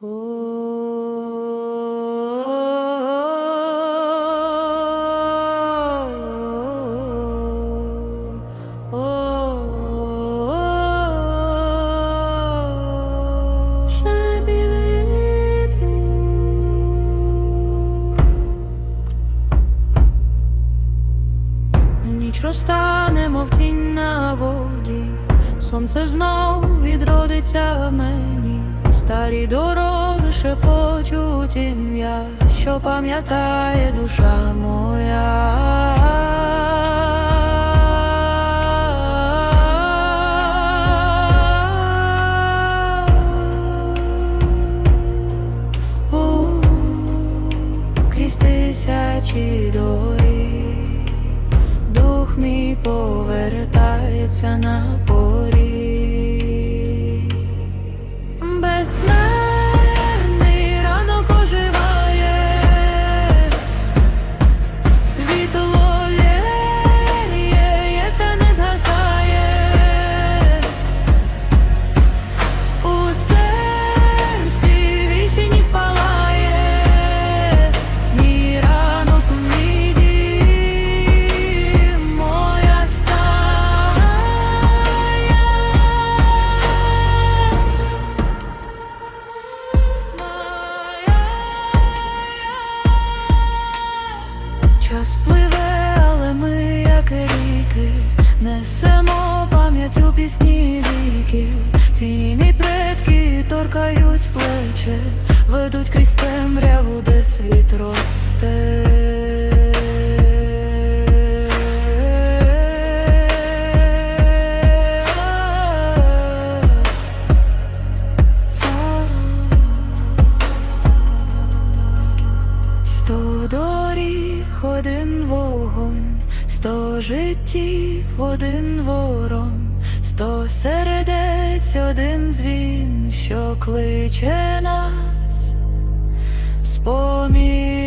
Ніч розтане, мов тінь на воді, сонце знов відродиться в мені, старі дороги шепочуть ім'я, що пам'ятає душа моя. Крізь тисячі доріг Дух мій повертається на поріг. Безсмертний Час пливе, але ми, як ріки, несемо пам'ять у пісні віків. Один вогонь, сто життів, один ворон, сто сердець, один дзвін, що кличе нас з поміж